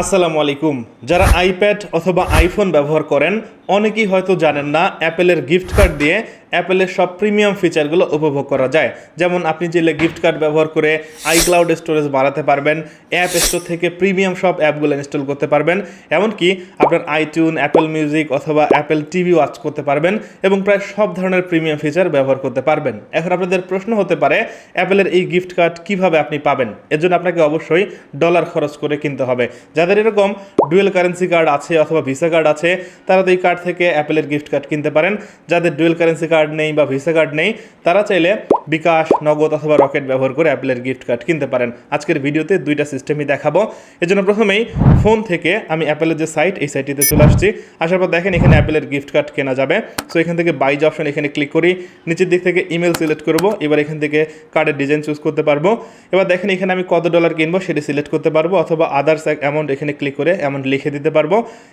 আসসালামু আলাইকুম। যারা আইপ্যাড অথবা আইফোন ব্যবহার করেন, অনেকেই হয়তো জানেন না অ্যাপেলের গিফট কার্ড দিয়ে অ্যাপেলের সব প্রিমিয়াম ফিচারগুলো উপভোগ করা যায়। যেমন আপনি চাইলে গিফট কার্ড ব্যবহার করে আইক্লাউড স্টোরেজ বাড়াতে পারবেন অ্যাপ স্টোর থেকে প্রিমিয়াম সব অ্যাপগুলো ইনস্টল করতে পারবেন, এমনকি আপনার আইটিউন অ্যাপেল মিউজিক অথবা অ্যাপেল টিভি ওয়াচ করতে পারবেন এবং প্রায় সব ধরনের প্রিমিয়াম ফিচার ব্যবহার করতে পারবেন। এখন আপনাদের প্রশ্ন হতে পারে, অ্যাপেলের এই গিফট কার্ড কীভাবে আপনি পাবেন? এর জন্য আপনাকে অবশ্যই ডলার খরচ করে কিনতে হবে। যাদের এরকম ডুয়েল কারেন্সি কার্ড আছে অথবা ভিসা কার্ড আছে, তারা তো এই কার্ড থেকে অ্যাপেলের গিফট কার্ড কিনতে পারেন। যাদের ডুয়েল কারেন্সি কার্ড নেই বা ভিসা কার্ড নেই, তারা চাইলে বিকাশ, নগদ অথবা রকেট ব্যবহার করে অ্যাপেলের গিফট কার্ড কিনতে পারেন। আজকের ভিডিওতে দুইটা সিস্টেমই দেখাবো। এজন্য প্রথমেই ফোন থেকে আমি অ্যাপেলের যে সাইট এই সাইটটিতে চলে আসছি। আসার পর দেখেন এখানে অ্যাপেলের গিফট কার্ড কেনা যাবে। সো এখান থেকে বাইজ অপশন এখানে ক্লিক করি। নিচের দিক থেকে ইমেল সিলেক্ট করব। এবার এখান থেকে কার্ডের ডিজাইন চুজ করতে পারব। এবার দেখেন এখানে আমি কত ডলার কিনবো সেটি সিলেক্ট করতে পারব অথবা আদার্স এক অ্যামাউন্ট এখানে ক্লিক করে অ্যামাউন্ট লিখে দিতে পারব।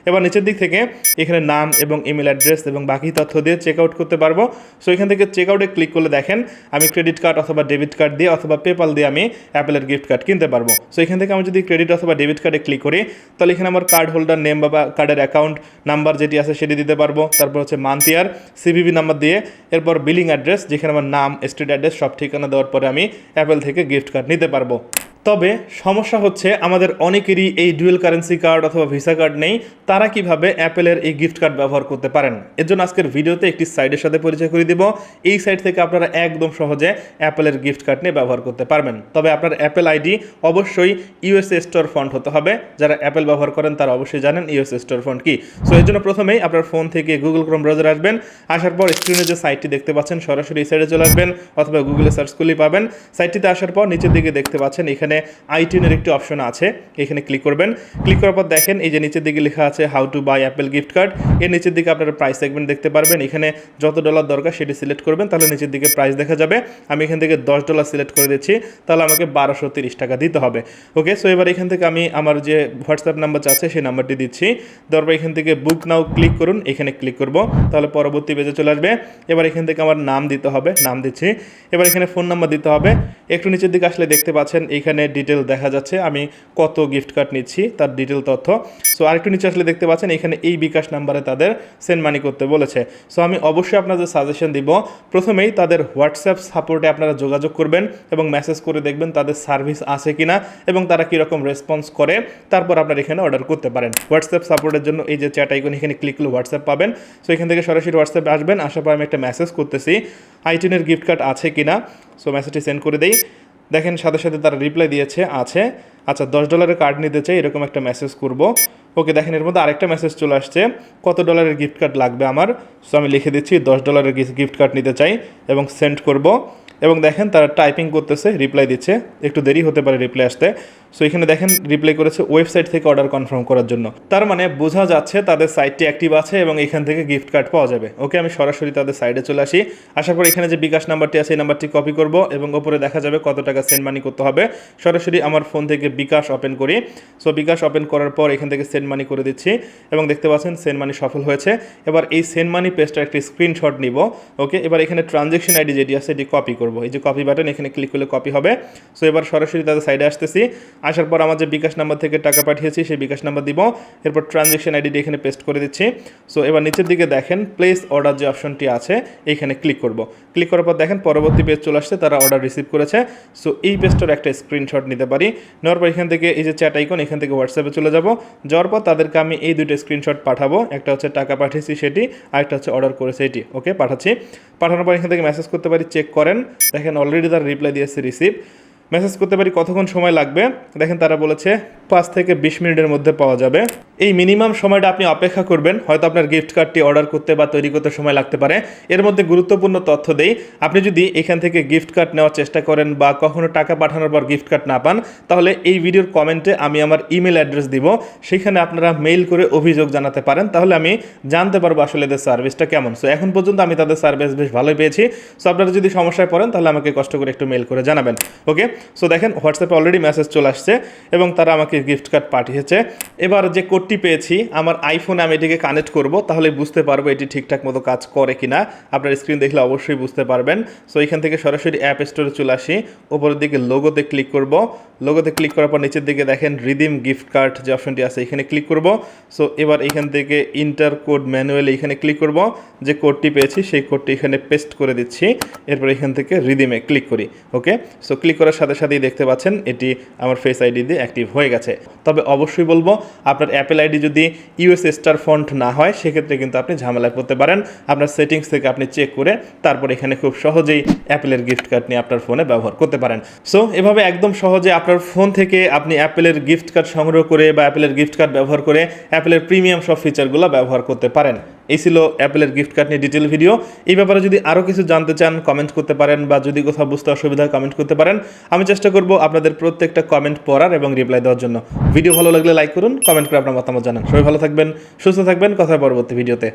এবার নিচের দিক থেকে এখানে নাম এবং ইমেল অ্যাড্রেস এবং বাকি তথ্য দিয়ে চেক আউট করতে পারব। সো এখান থেকে চেক আউটে ক্লিক করলে দেখেন, আমি ক্রেডিট কার্ড অথবা ডেবিট কার্ড দিয়ে অথবা পেপাল দিয়ে আমি অ্যাপেলের গিফট কার্ড কিনতে পারব। সো এখান থেকে আমি যদি ক্রেডিট অথবা ডেবিট কার্ডে ক্লিক করি, তাহলে এখানে আমার কার্ড হোল্ডার নেম বা কার্ডের অ্যাকাউন্ট নাম্বার যেটি আছে সেটি দিতে পারব। তারপর হচ্ছে মান্থ ইয়ার সিভিভি নাম্বার দিয়ে, এরপর বিলিং অ্যাড্রেস যেখানে আমার নাম স্ট্রিট অ্যাড্রেস সব ঠিকানা দেওয়ার পরে আমি অ্যাপেল থেকে গিফট কার্ড নিতে পারব। তবে সমস্যা হচ্ছে আমাদের অনেকেরই এই ডুয়েল কারেন্সি কার্ড অথবা ভিসা কার্ড নেই। তারা কীভাবে অ্যাপেলের এই গিফট কার্ড ব্যবহার করতে পারেন? এর জন্য আজকের ভিডিওতে একটি সাইটের সাথে পরিচয় করে দিব। এই সাইট থেকে আপনারা একদম সহজে অ্যাপেলের গিফট কার্ড নিয়ে ব্যবহার করতে পারবেন। তবে আপনার অ্যাপেল আইডি অবশ্যই ইউএসএ স্টোর ফন্ট হতে হবে। যারা অ্যাপেল ব্যবহার করেন, তারা অবশ্যই জানেন ইউএসএ স্টোর ফন্ট কি। সো এর জন্য প্রথমেই আপনার ফোন থেকে গুগল ক্রোম ব্রাউজার আসবেন। আসার পর স্ক্রিনে যে সাইটটি দেখতে পাচ্ছেন, সরাসরি এই সাইডে চলে আসবেন অথবা গুগলে সার্চ করলেই পাবেন। সাইটটিতে আসার পর নিচের দিকে দেখতে পাচ্ছেন, এখানে আইটিউনের একটি অপশন আছে, এখানে ক্লিক করবেন। ক্লিক করার পর দেখেন, এই যে নিচের দিকে লেখা আছে how to buy Apple gift card এর নিচের দিকে আপনারা প্রাইস সেগমেন্ট দেখতে পারবেন। এখানে যত ডলার দরকার সেটি সিলেক্ট করবেন, তাহলে নিচের দিকে প্রাইস দেখা যাবে। আমি এখান থেকে দশ ডলার সিলেক্ট করে দিচ্ছি, তাহলে আমাকে বারোশো তিরিশ টাকা দিতে হবে। ওকে সো এবার এখান থেকে আমি আমার যে হোয়াটসঅ্যাপ নাম্বার আছে, সেই নাম্বারটি দিচ্ছি। তারপর এখান থেকে বুক নাও ক্লিক করুন, এখানে ক্লিক করব, তাহলে পরবর্তী পেজে চলে আসবে। এবার এখান থেকে আমার নাম দিতে হবে, নাম দিচ্ছি। এবার এখানে ফোন নাম্বার দিতে হবে। একটু নিচের দিকে আসলে দেখতে পাচ্ছেন, এখানে ডিটেল দেখা যাচ্ছে। আমি কত গিফট কার্ড নিচ্ছি তার ডিটেল তথ্য। সো আরেকটু নিচে আসলে দেখতে পাচ্ছেন, এখানে এই বিকাশ নাম্বারে তাদের সেন্ড মানি করতে বলেছে। সো আমি অবশ্যই আপনাদের সাজেশন দিব। প্রথমেই তাদের হোয়াটসঅ্যাপ সাপোর্টে আপনারা যোগাযোগ করবেন এবং মেসেজ করে দেখবেন তাদের সার্ভিস আছে কিনা এবং তারা কীরকম রেসপন্স করে। তারপর আপনারা এখানে অর্ডার করতে পারেন। হোয়াটসঅ্যাপ সাপোর্টের জন্য এই যে চ্যাট আইকন এখানে ক্লিক করলে হোয়াটসঅ্যাপ পাবেন। সো এখান থেকে সরাসরি হোয়াটসঅ্যাপে আসবেন। আসার পর আমি একটা মেসেজ করতেছি। আইটিনের গিফট কার্ড আছে কিনা? সো মেসেজটি সেন্ড করে দেই। দেখেন সাথে সাথে তারা রিপ্লাই দিয়েছে, আছে। আচ্ছা দশ ডলারের কার্ড নিতে চাই, এরকম একটা মেসেজ করব। ওকে দেখেন এর মধ্যে আরেকটা মেসেজ চলে আসছে, কত ডলারের গিফট কার্ড লাগবে আমার? সো আমি লিখে দিচ্ছি, দশ ডলারের গিফট কার্ড নিতে চাই এবং সেন্ড করব। এবং দেখেন তারা টাইপিং করতেছে রিপ্লাই দিচ্ছে। একটু দেরি হতে পারে রিপ্লাই আসতে। সো এখানে দেখেন রিপ্লাই করেছে ওয়েবসাইট থেকে অর্ডার কনফার্ম করার জন্য। তার মানে বোঝা যাচ্ছে তাদের সাইটটি অ্যাক্টিভ আছে এবং এখান থেকে গিফট কার্ড পাওয়া যাবে। ওকে আমি সরাসরি তাদের সাইডে চলে আসি। আসার পর এখানে যে বিকাশ নাম্বারটি আছে, এই নাম্বারটি কপি করব এবং ওপরে দেখা যাবে কত টাকা সেন্ড মানি করতে হবে। সরাসরি আমার ফোন থেকে বিকাশ ওপেন করি। সো বিকাশ ওপেন করার পর এখান থেকে সেন্ড মানি করে দিচ্ছি এবং দেখতে পাচ্ছেন সেন্ড মানি সফল হয়েছে। এবার এই সেন্ড মানি পেজটার একটি স্ক্রিনশট নিব। ওকে এবার এখানে ট্রানজেকশন আইডি যেটি আছে, এটি কপি করব। এই যে কপি বাটন এখানে ক্লিক করলে কপি হবে। সো এবার সরাসরি তাদের সাইডে আসতেছি। আসার পর আমার যে বিকাশ নাম্বার থেকে টাকা পাঠিয়েছি, সেই বিকাশ নাম্বার দিব। এরপর ট্রানজেকশন আইডিটি এখানে পেস্ট করে দিচ্ছি। সো এবার নিচের দিকে দেখেন প্লেস অর্ডার যে অপশনটি আছে, এইখানে ক্লিক করব। ক্লিক করার পর দেখেন, পরবর্তী পেজ চলে আসছে, তারা অর্ডার রিসিভ করেছে। সো এই পেজটার একটা স্ক্রিনশট নিতে পারি। নেওয়ার পর এখান থেকে এই যে চ্যাট আইকন এখান থেকে হোয়াটসঅ্যাপে চলে যাব। যাওয়ার পর তাদেরকে আমি এই দুটো স্ক্রিনশট পাঠাবো। একটা হচ্ছে টাকা পাঠিয়েছি সেটি, আর একটা হচ্ছে অর্ডার করেছে এটি। ওকে পাঠাচ্ছি। পাঠানোর পর এখান থেকে মেসেজ করতে পারি চেক করেন। দেখেন অলরেডি তার রিপ্লাই দিয়েছে রিসিভ মেসেজ করতে পারি কতক্ষণ সময় লাগবে? দেখেন তারা বলেছে পাঁচ থেকে বিশ মিনিটের মধ্যে পাওয়া যাবে। এই মিনিমাম সময়টা আপনি অপেক্ষা করবেন। হয়তো আপনার গিফট কার্ডটি অর্ডার করতে বা তৈরি করতে সময় লাগতে পারে। এর মধ্যে গুরুত্বপূর্ণ তথ্য দেই, আপনি যদি এখান থেকে গিফট কার্ড নেওয়ার চেষ্টা করেন বা কখনো টাকা পাঠানোর পর গিফট কার্ড না পান, তাহলে এই ভিডিওর কমেন্টে আমি আমার ইমেল অ্যাড্রেস দিব। সেখানে আপনারা মেইল করে অভিযোগ জানাতে পারেন। তাহলে আমি জানতে পারব আসলে এদের সার্ভিসটা কেমন। সো এখন পর্যন্ত আমি তাদের সার্ভিস বেশ ভালোই পেয়েছি। সো আপনারা যদি সমস্যায় পড়েন, তাহলে আমাকে কষ্ট করে একটু মেইল করে জানাবেন। ওকে সো দেখেন হোয়াটসঅ্যাপে অলরেডি মেসেজ চলে আসছে এবং তারা আমাকে গিফট কার্ড পাঠিয়েছে। এবার যে কোডটি কোডটি পেয়েছি, আমার আইফোনে আমি এটিকে কানেক্ট করব, তাহলে বুঝতে পারব এটি ঠিকঠাক মতো কাজ করে কিনা। আপনার স্ক্রিন দেখলে অবশ্যই বুঝতে পারবেন। সো এখান থেকে সরাসরি অ্যাপ স্টোরে চলে আসি। উপরের দিকে লোগোতে ক্লিক করব। লোগোতে ক্লিক করার পর নিচের দিকে দেখেন রিদিম গিফট কার্ড যে অপশনটি আছে, এখানে ক্লিক করব। সো এবার এখান থেকে ইন্টার কোড ম্যানুয়ালি এখানে ক্লিক করব। যে কোডটি পেয়েছি, সেই কোডটি এখানে পেস্ট করে দিচ্ছি। এরপর এখান থেকে রিদিমে ক্লিক করি ওকে সো ক্লিক করার সাথে সাথেই দেখতে পাচ্ছেন, এটি আমার ফেস আইডি দিয়ে অ্যাক্টিভ হয়ে গেছে। তবে অবশ্যই বলব, আপনার অ্যাপেল আইডি যদি ইউএস স্টার ফন্ট না হয়, সেক্ষেত্রে কিন্তু আপনি ঝামেলায় পড়তে পারেন। আপনার সেটিংস থেকে আপনি চেক করে তারপর এখানে খুব সহজেই অ্যাপেলের গিফট কার্ড নিয়ে আপনার ফোনে ব্যবহার করতে পারেন। সো এভাবে একদম সহজে আপনার ফোন থেকে আপনি অ্যাপেলের গিফট কার্ড সংগ্রহ করে বা অ্যাপেলের গিফট কার্ড ব্যবহার করে অ্যাপেলের প্রিমিয়াম সব ফিচারগুলো ব্যবহার করতে পারেন। এই ছিল অ্যাপেলের গিফট কার্ড নিয়ে ডিটেল ভিডিও এই ব্যাপারে যদি আরও কিছু জানতে চান কমেন্ট করতে পারেন বা যদি কোথাও বুঝতে অসুবিধা কমেন্ট করতে পারেন। আমি চেষ্টা করব আপনাদের প্রত্যেকটা কমেন্ট পড়ার এবং রিপ্লাই দেওয়ার জন্য। ভিডিও ভালো লাগলে লাইক করুন কমেন্ট করে আপনার মতামত জানান। সবাই ভালো থাকবেন, সুস্থ থাকবেন। কথা পরবর্তী ভিডিওতে